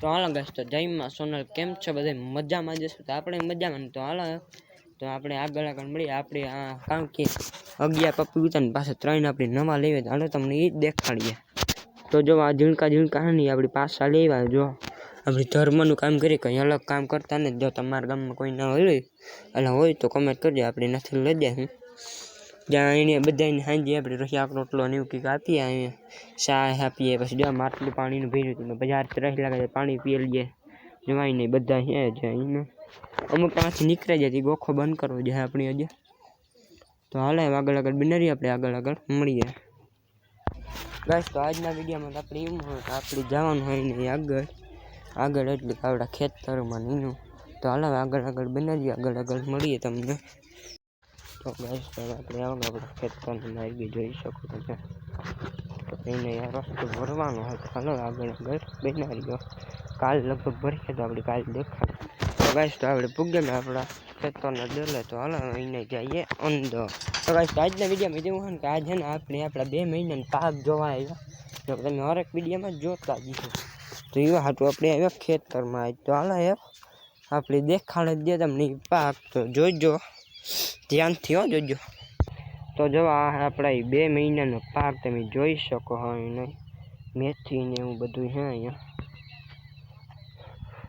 તો હાલો ગાઈસ તો જયમાં સોનલ કેમ છો બધા મજામાં જશું તો આપણે મજામાં તો હાલો તો આપણે આગળ આગળ મળીએ આપણે આ કારણ કે અગિયાર પપ્પી ઉતારની પાસે ત્રણ આપણે નવા લેવી તો હાલો તમને એ જ દેખાડીએ તો જો આ ઝીણકા ઝીણકા નહીં આપણી પાછા લેવા જો આપણે ધર્મનું કામ કરીએ કંઈ અલગ કામ કરતા ને જો તમારા ગામમાં કોઈ ન હોય એટલે હોય તો કમેન્ટ કરજો આપણે નથી લઈ જાય જાય ની બદાઈને હાંધી આપણે રહી આપણો એટલો ન્યુ કીક આપીએ આએ ચા હે આપીએ પછી જો માટલી પાણી નું ભીર્યું તો બજાર થી રહી લગા પાણી પી લેજે જવાય ની બધા હે જાય ને અમુક આના થી નીકળે જતી ગોખો બંધ કરો જો આપણી આજે તો હાલે આગળ આગળ બની રહી આપણે આગળ આગળ મળીએ ગાઈસ તો આજ ના વીડિયો માં આપડી હું આપડી જવાનું હૈ ને આગળ આગળ એટલે આવડા ખેતર માં નીનું તો હાલે આગળ આગળ બની જ આગળ આગળ મળીએ તમને તો ગાઈસ આ આપડે આંગળો બકેટ પણ બનાવીયે જોઈ શકું તો કે તો કેને યાર રસ્તો ભરવાનો હૈ તો હાલો આગળ આગળ બેના રયો કાલ લગભગ ભરી કે તો આપડી કાલ દેખ તો ગાઈસ તો આપણે ભુગમે આપડા ખેતરમાં ડલે તો હાલો અહીંયા જઈએ અંદર તો ગાઈસ આજ ના વિડીયો મે દેવું હન કે આજ હન આપણી આપડા 2 મહિનાન પાક જોવાય જો તમે દરેક વિડીયો મે જોતા જિસો તો યે હાટુ આપડે આ ખેતરમાં આઈ તો હાલો આપડી દેખાડે દે તમને પાક તો જોજો ધ્યાનથી હો જોજો તો જો આ આપણા બે મહિનાનો પાક તમે જોઈ શકો હોય એને મેથી ને એવું બધું છે અહીંયા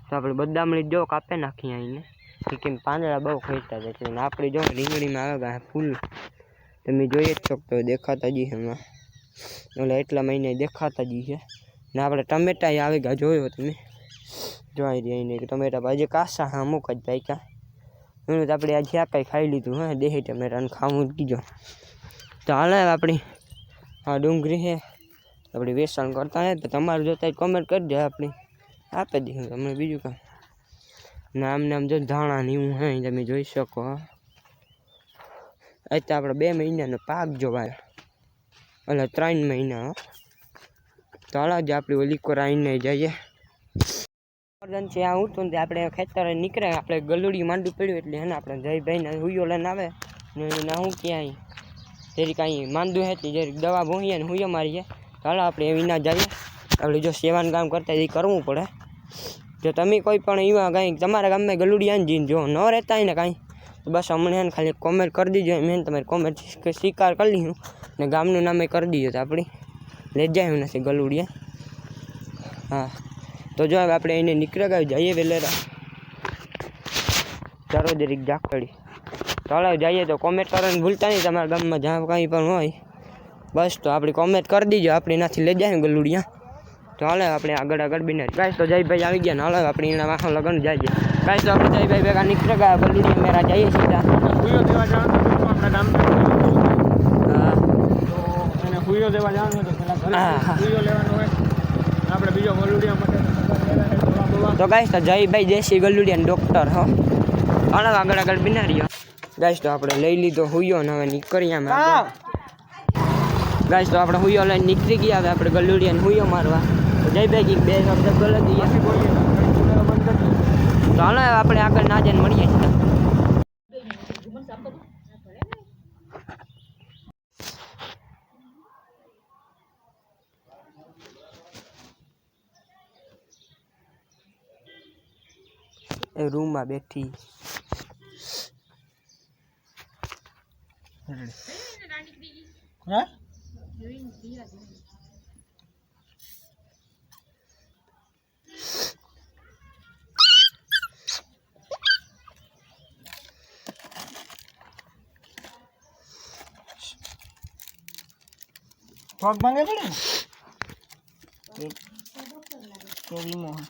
તો આપણે બદામડી જો કાપે નાખીએ અહીંને કેમ પાંદડા બહુ ખેંચતા જાય છે આપણે જો રીંગણીમાં આવે ફૂલ તમે જોઈ જ શકતો દેખાતા જઈએ એમાં એટલે એટલા મહિને દેખાતા જ છે ને આપણે ટમેટા આવે ગયા જોયો તમે જોઈ રહ્યા ટમેટા ભાજી કાસા અમુક જ ભાઈ એનું તો આપણે આજે આ કાંઈ ખાઈ લીધું હા દેહી ટમેટાને ખાવું કીધો તો હાલે આપણી આ ડુંગળી છે આપણે વેચાણ કરતા હે તો તમારું જોતા કોમેન્ટ કરજો આપણે આપી દઈએ તમને બીજું કામ નામ નામ જો ધાણા ને એવું હે તમે જોઈ શકો અત્યારે આપણે બે મહિનાનો પાક જોવાય એટલે ત્રણ મહિના તો હાલ જ આપણી ઓલી કોરાઈને જઈએ વર્દાન છે આ હું તો આપણે ખેતરે નીકળ્યા આપણે ગલુડી માંડુ પડ્યું એટલે ને આપણે જય ભાઈને હુયો લન આવે ને ના હું ક્યાંય તેરી કાઈ માંડુ હે તી જરી દવા ભોય ને હુયો મારી છે હાલો આપણે એવી ના જઈએ આપણે જો સેવા નું કામ કરતા ઈ કરવું પડે જો તમે કોઈ પણ એવા ગામ તમારા ગામમાં ગલુડીયા ન જીન જો નો રહેતા એને કાઈ તો બસ અમને ખાલી કમેન્ટ કરી દીજો મેં તમારી કમેન્ટ સ્વીકાર કરી લિશુ ને ગામનું નામય કરી દીજો આપડી લઈ જાયું નથી ગલુડીયા હા તો જો હવે આપણે એને નીકળવા જઈએ વેલેરા ચરો જરીક ઝાકડી તો હાલ જઈએ તો કોમેન્ટ કરણ ભૂલતા નહી તમારા ગમમાં જાં કઈ પણ હોય બસ તો આપડી કોમેન્ટ કરી દીજો આપડી નાથી લઈ જાય ગલુડિયા તો હાલ આપણે આગળ આગળ બીનર ગાઈસ તો જય ભાઈ આવી ગયા હાલ આપણે એના માહો લગન જઈએ ગાઈસ તો જય ભાઈ બેગા નીકળવા બલી મેરા જઈએ સીધા હુયો દેવા જાનો તમારા નામ તો એને હુયો દેવા જાનો તો ફલા હુયો લેવાનો હે આપણે બીજો ગલુડિયા તો ગાઈશ તો જયભાઈ દેશી ગલુડિયા ડોક્ટર હો અલગ આગળ આગળ બિનારીઓ ગાઈશ તો આપણે લઈ લીધો હુયો ને હવે નીકળીએ અમે ગાઈશ તો આપણે હુયો લઈને નીકળી ગયા હવે આપણે ગલુડિયાને હુયો મારવા તો જયભાઈ બે શબ્દ ગલત તો હાલો આપણે આગળ ના જઈને મળીએ એ રૂમમાં બેઠી પગ ભાંગે છે ને તો વીમો હા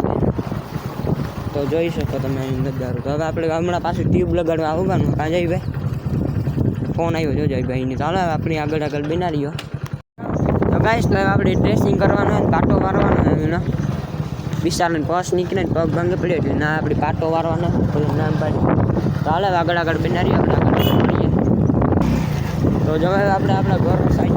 તો જોઈ શકો તમે અહીં નજારો તો હવે આપણે હમણાં પાછી ટ્યુબ લગાડવા આવવાનું કાં જઈ ભાઈ ફોન આવ્યો જો જઈ ભાઈની ચાલો આપણી આગળ આગળ બિનારીઓ તો ગાઈશ તો આપણે ડ્રેસિંગ કરવાનું હોય ને પાટો વારવાનો હોય એનો વિશાલને પર્સ નીકળે પગ ગંગે પડ્યો એટલે ના આપણે પાટો વારવાનો પેલું નામ પાડી ચાલો આગળ આગળ બિનારીઓ આપણે તો જવાય આપણે આપણા ઘર સાઈડ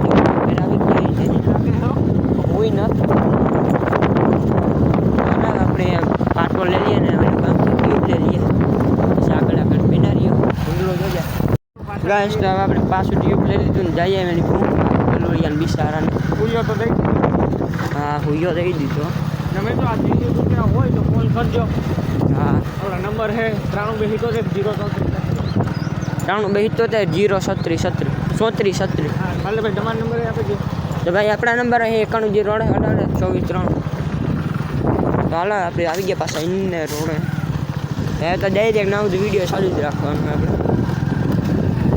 ગાઈસ તો હવે આપણે પાછું ટ્યુબ લઈ લીધું ને જઈએ એની ભૂખમાં કલોરિયાને બિચારાને હુયો તો દઈ હા હુયો દઈ દીધો તમે તો આ ત્રીસ રૂપિયા હોય તો ફોન કરજો હા આપણા નંબર હે ત્રાણું બે સિત્તોતેર જીરો ચોત્રીસ ત્રાણું બે સિત્તોતેર જીરો છત્રીસ છત્રીસ ચોત્રીસ છત્રીસ હા ભાઈ તમારો નંબર આપી દો તો ભાઈ આપણા નંબર અહીં એકાણું જીરો અઢાર ચોવીસ ત્રણ તો હાલો આપણે આવી ગયા પાછા ઇન્ને રોડે એ તો ડાયરેક્ટ ના વિડીયો ચાલુ જ રાખવાનો આપણે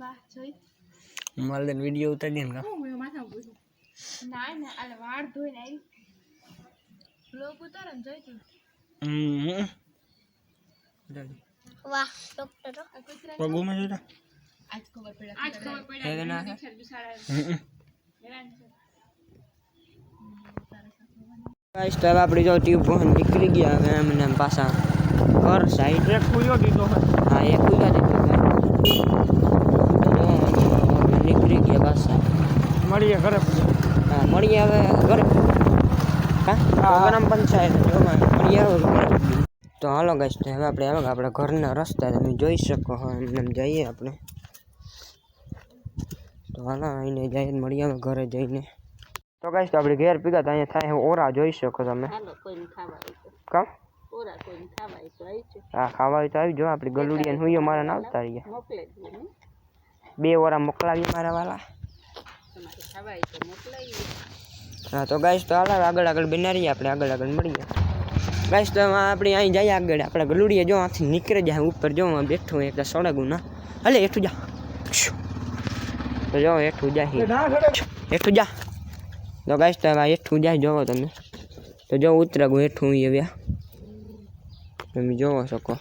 વાહ જોઈ માલદન વિડિયો ઉતારી દે ને હું મેં માથા પૂછું ના ના આલે વાળ ધોઈ ને આવી બ્લોગ ઉતારો જોઈ તું હમ વાહ ડોક્ટર પગો માં જોતા આજ ખબર પડે આજ ખબર પડે ના ગાઈસ તો આપણે જો ટ્યુબ પહોંચ નીકળી ગયા હવે એમ ને એમ પાછા ઘર સાઈડ રે કુયો દીધો હા એક કુયો દીધો બસ મળીએ ઘરે હા મળીએ હવે ઘરે હા ગ્રામ પંચાયત મળીએ હવે તો હાલો ગઈશ તો હવે આપણે આવે આપણે ઘરના રસ્તા તમે જોઈ શકો હા જઈએ આપણે તો હાલો અહીંને જઈને મળીએ હવે ઘરે જઈને તો કહીશ તો આપણે ઘેર પીગા તો અહીંયા થાય ઓરા જોઈ શકો તમે કામ હા ખાવા તો આવી જો આપણી ગલુડિયા હુંયો મારા ના આવતા રહીએ બે ઓરા મોકલાવીએ મારા વાળા હા તો ગાઈસ તો હાલા આગળ આગળ બેનરી આપણે આગળ આગળ મળીએ ગાઈસ તો માં આપણી આઈ જાય આગળ આપણા ગલુડિયા જો આથી નીકળે જાય ઉપર જો માં બેઠું એક સડાગુ ના અલે હેઠું જા જો જો હેઠું જા હે ના હેઠું જા તો ગાઈસ તો માં હેઠું જા જોવો તમે તો જો ઉતરાગું હેઠું હી આવ્યા તમે જોવો શકો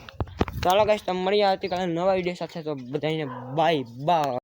ચાલો ગાઈસ તો મળ્યા આતી કાલે નવા વિડિયો સાથે તો બધાઈને બાય બાય